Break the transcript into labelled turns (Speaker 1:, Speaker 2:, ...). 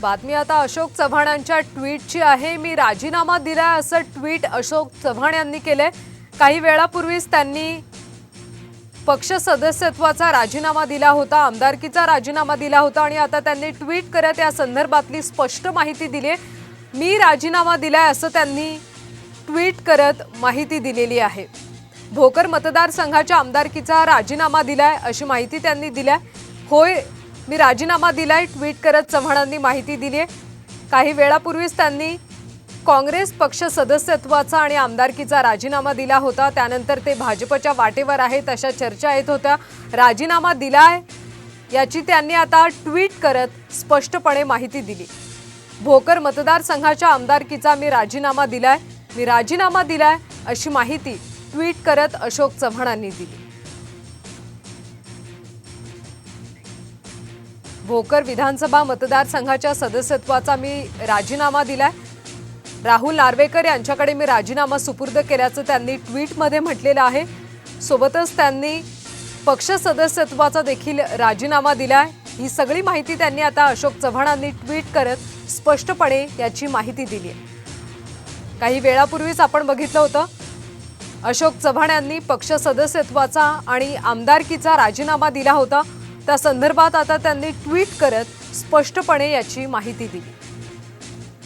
Speaker 1: बातमी आता अशोक चव्हाणांच्या ट्विटची आहे. मी राजीनामा दिलाय असं ट्विट अशोक चव्हाण यांनी केलंय. काही वेळापूर्वीच त्यांनी पक्ष सदस्यत्वाचा राजीनामा दिला होता आमदारकीचा राजीनामा दिला होता आणि आता त्यांनी ट्विट करत या संदर्भातली स्पष्ट माहिती दिली आहे मी राजीनामा दिलाय असं त्यांनी ट्विट करत माहिती दिलेली आहे. भोकर मतदारसंघाच्या आमदारकीचा राजीनामा दिलाय अशी माहिती त्यांनी दिल्या. होय मी राजीनामा दिलाय ट्विट करत चव्हाणांनी माहिती दिली आहे काही वेळापूर्वीच त्यांनी काँग्रेस पक्ष सदस्यत्वाचा आणि आमदारकीचा राजीनामा दिला होता. त्यानंतर ते भाजपच्या वाटेवर आहेत अशा चर्चा येत होत्या. राजीनामा दिलाय याची त्यांनी आता ट्विट करत स्पष्टपणे माहिती दिली. भोकर मतदारसंघाच्या आमदारकीचा मी राजीनामा दिलाय. मी राजीनामा दिलाय अशी माहिती ट्विट करत अशोक चव्हाणांनी दिली. भोकर विधानसभा मतदारसंघाच्या सदस्यत्वाचा मी राजीनामा दिलाय. राहुल नार्वेकर यांच्याकडे मी राजीनामा सुपूर्द केल्याचं त्यांनी ट्विटमध्ये म्हटलेलं आहे. सोबतच त्यांनी पक्ष सदस्यत्वाचा देखील राजीनामा दिलाय. ही सगळी माहिती त्यांनी आता अशोक चव्हाणांनी ट्विट करत स्पष्टपणे याची माहिती दिली आहे काही वेळापूर्वीच आपण बघितलं होतं अशोक चव्हाण यांनी पक्ष सदस्यत्वाचा आणि आमदारकीचा राजीनामा दिला होता. त्या संदर्भात आता त्यांनी ट्विट करत स्पष्टपणे याची माहिती दिली.